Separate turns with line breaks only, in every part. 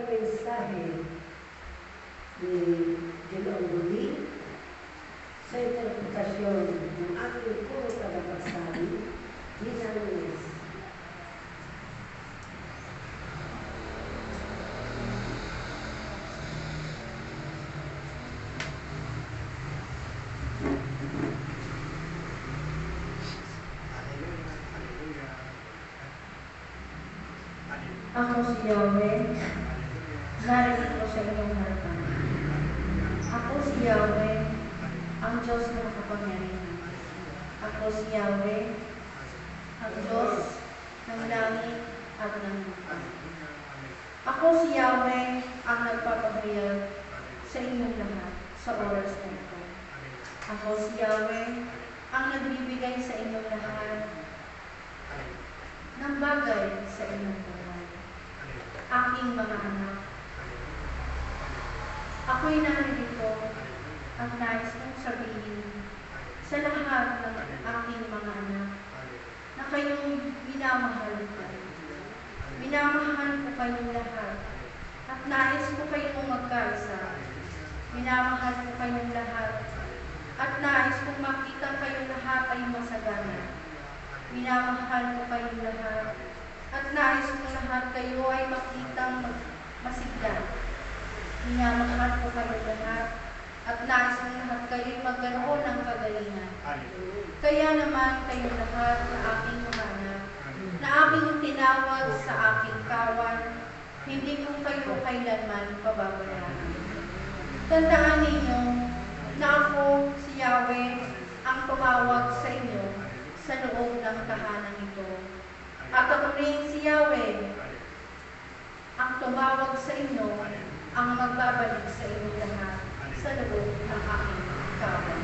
este mensaje de, de los judíos, su interpretación no todo para pasar,
díganme Vamos, Hallelujah.
narito sa inyong harapan. Ako si Yahweh, ang Diyos na makapangyarihan. Ako si Yahweh, ang Diyos ng langit at ng lupa. Ako si Yahweh, ang nagpapahayag sa inyong lahat sa oras na ito. Ako si Yahweh, ang nagbibigay sa inyong lahat ng bagay sa inyong buhay. Aking mga anak, ako'y narito at nais kong sabihin sa lahat ng aking mga anak na kayong minamahal ko. Minamahal ko kayong lahat at nais ko kayong magkaisa. Minamahal ko kayong lahat at nais kong makita kayong lahat ay masagana. Minamahal ko kayong lahat at nais kong lahat kayo ay makitang masigla. Minamahal ko kayong lahat at nais kong lahat kayo ay magkaroon ng kagalingan. Kaya naman kayong lahat na aking mga anak, na aking tinawag sa aking kawan, hindi ko kayo kailanman pababayaan. Tandaan ninyo na ako si Yahweh ang tumawag sa inyo sa loob ng tahanan ito. At ako rin si Yahweh ang tumawag sa inyo ang magbabalik sa inyo lahat sa loob ng aking kawan.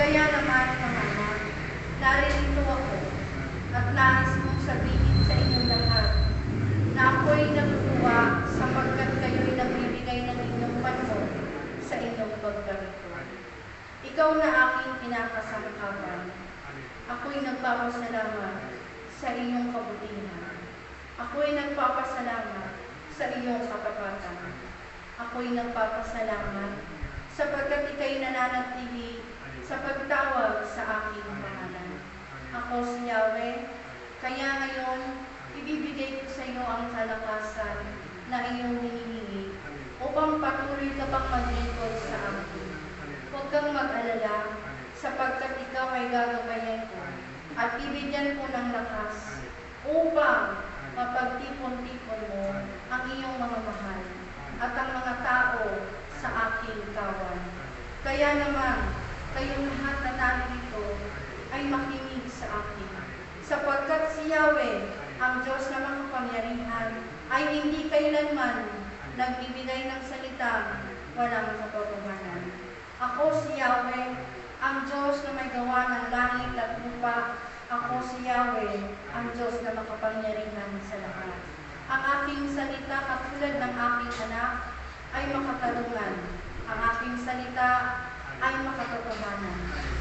Kaya naman, mga anak, naririto ako at nais kong sabihin sa inyong lahat na ako'y natutuwa sapagkat kayo'y nagbibigay ng inyong panahon sa inyong pagkarito. Ikaw na aking pinakasangkapan, ako'y nagpapasalamat sa iyong kabutihan. Ako'y nagpapasalamat sa iyong katapatan. Ako'y nagpapasalamat sapagkat ikay nananatili sa pagtawag sa aking pangalan. Ako si Yahweh, kaya ngayon, ibibigay ko sa iyo ang kalakasan na iyong hinihingi upang patuloy ka pang maglingkod sa akin. Huwag kang mag-alala sapagkat ikaw ay gagabayan ko at bibigyan ko ng lakas upang mapagtipon-tipon mo ang iyong mga mahal at ang mga tao sa aking kawan. Kaya naman, kayong lahat na narito ay makinig sa akin. Sapagkat si Yahweh, ang Diyos na makapangyarihan, ay hindi kailanman nagbibigay ng salita walang katotohanan. Ako si Yahweh, ang Diyos na may gawa ng langit at lupa. Ako si Yahweh, ang Diyos na makapangyarihan sa lahat. Ang aking salita katulad ng aking anak ay makatarungan. Ang aking salita ay makatotohanan.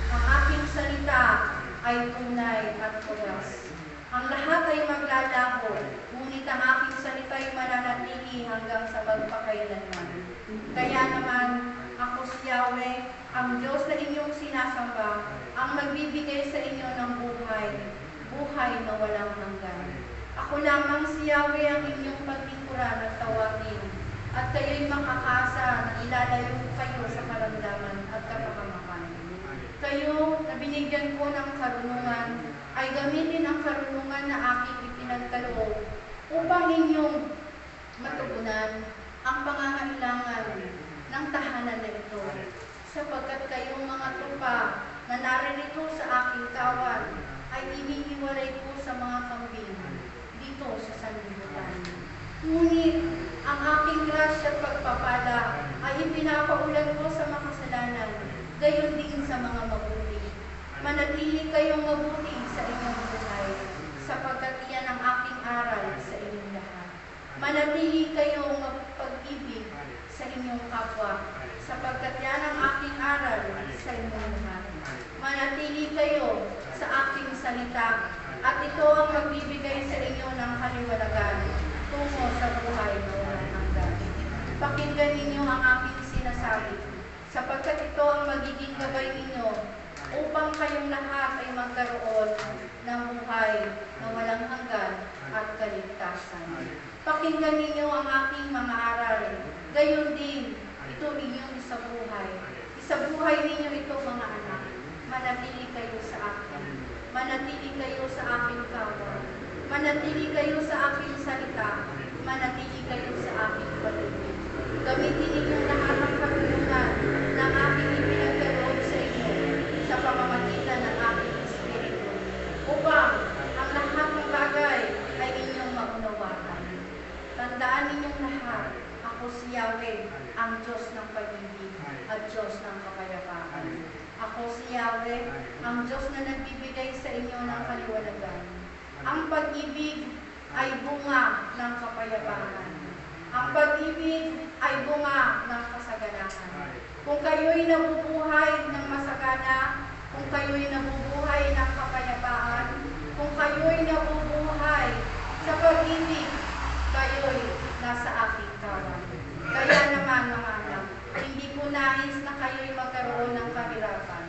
Ang aking salita ay tunay at pulas. Ang lahat ay maglalaho, ngunit ang aking salita ay mananatili hanggang sa magpakailanman. Kaya naman, ako si Yahweh, ang Diyos na inyong sinasamba, ang magbibigay sa inyo ng buhay, buhay na walang hanggan. Ako lamang si Yahweh ang inyong paglingkuran at tawagin, at kayo'y makakasa na ilalayo kayo sa karamdaman at kapakamakan. Kayo na binigyan ko ng karunungan, ay gamitin ang karunungan na aking ipinagkaloob upang inyong matugunan ang pangangailangan ng tahanan na ito. Sapagkat kayong mga tupa na naririto sa aking kawan ay inihiwalay ko sa mga kambing dito sa sanlibutan. Ngunit ang aking grasya at pagpapala ay ipinapaulan ko sa makasalanan, gayon din sa mga mabuti. Manatili kayong mabuti sa inyong buhay, sapagkat iyan ang aking aral sa inyong lahat. Manatili kayong pag-ibig sa inyong kapwa, sapagkat yan ang aking aral sa inyong lahat. Manatili kayo sa aking salita, at ito ang magbibigay sa inyo ng kaliwanagan tungo sa buhay na walang hanggan. Pakinggan ninyo ang aking sinasabi, sapagkat ito ang magiging gabay ninyo upang kayong lahat ay magkaroon ng buhay na walang hanggan at kaligtasan. Pakinggan ninyo ang aking mga aral. Gayon din, ito ninyong sa buhay. Isa buhay ninyo ito, mga anak. Manatili kayo sa akin. Manatili kayo sa aking kawan. Manatili kayo sa aking salita. Manatili kayo sa aking paligid. Gamitin ninyo lahat ang Diyos na nagbibigay sa inyo ng kaliwanagan. Ang pag-ibig ay bunga ng kapayapaan. Ang pag-ibig ay bunga ng kasaganahan. Kung kayo'y nabubuhay ng masagana, kung kayo'y nabubuhay ng kapayapaan, kung kayo'y nabubuhay sa pag-ibig, kayo'y nasa aking kawan. Kaya naman mga anak, hindi ko nais na kayo'y magkaroon ng kahirapan.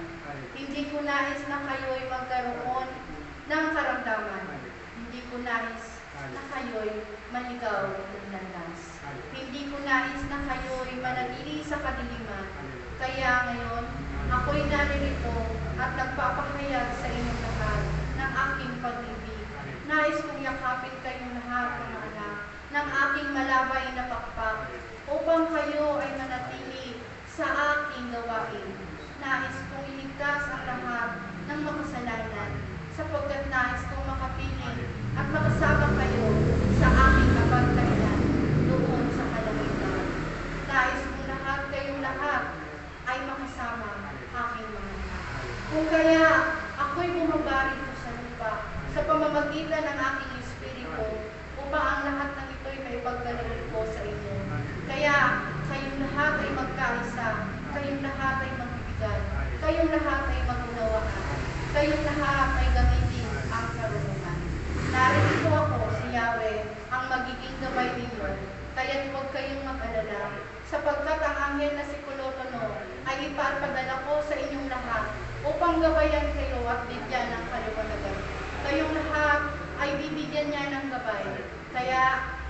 Hindi ko nais na kayo'y magkaroon ng karamdaman. Hindi ko nais na kayo'y maligaw ng landas. Hindi ko nais na kayo'y manatili sa kadiliman. Kaya ngayon, ako'y naririto at nagpapahayag sa inyong lahat ng aking pag-ibig. Nais kong yakapin kayong lahat, mga anak, ng aking malabay na pakpak upang kayo ay manatili sa aking gawain. Nais kong iligtas ang lahat ng makasalanan sapagkat nais kong makapiling at makasama kayo sa aking kapagkainan doon sa kalangitan. Nais kong lahat kayong lahat ay makasama aking mga anak. Kung kaya ako'y bumaba rito sa lupa sa pamamagitan ng aking espiritu upang ang lahat ng ito'y may pagkaloob ko sa inyo. Kaya kayong lahat ay magkaisa, kayong lahat ay magbibigay, kayong lahat ay magunawaan, kayong lahat ay gamitin ang karunungan. Narito ako si Yahweh, ang magiging gabay ninyo, kaya't huwag kayong mag-alala, sapagkat ang anghel na si Kulotono ay ipapadala ko sa inyong lahat upang gabayan kayo at bigyan ng kaliwanagan. Kayong lahat ay bibigyan niya ng gabay, kaya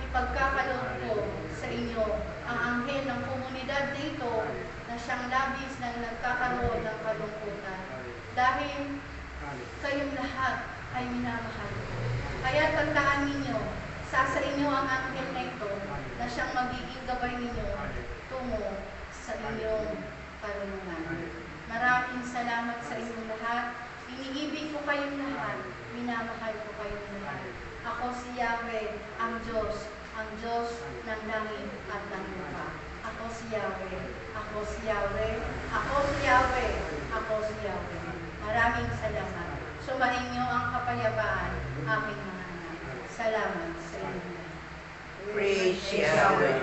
ipagkakaloob ko sa inyo ang anghel ng komunidad na ito na siyang labis na nagkakaroon ng kalungkutan. Dahil kayong lahat ay minamahal ko. Kaya tandaan ninyo, sa inyo ang anghel na ito na siyang magiging gabay ninyo tungo sa inyong karunungan. Maraming salamat sa inyong lahat. Iniibig ko kayong lahat. Minamahal ko kayong lahat. Ako si Yahweh, ang Diyos, ang Diyos ng langit at ng lupa. Ako si Yahweh, ako si Yahweh, ako si Yahweh, ako si Yahweh. Maraming salamat. Sumainyo ang kapayapaan, aking mga anak. Salamat sa inyo.
Praise Yahweh.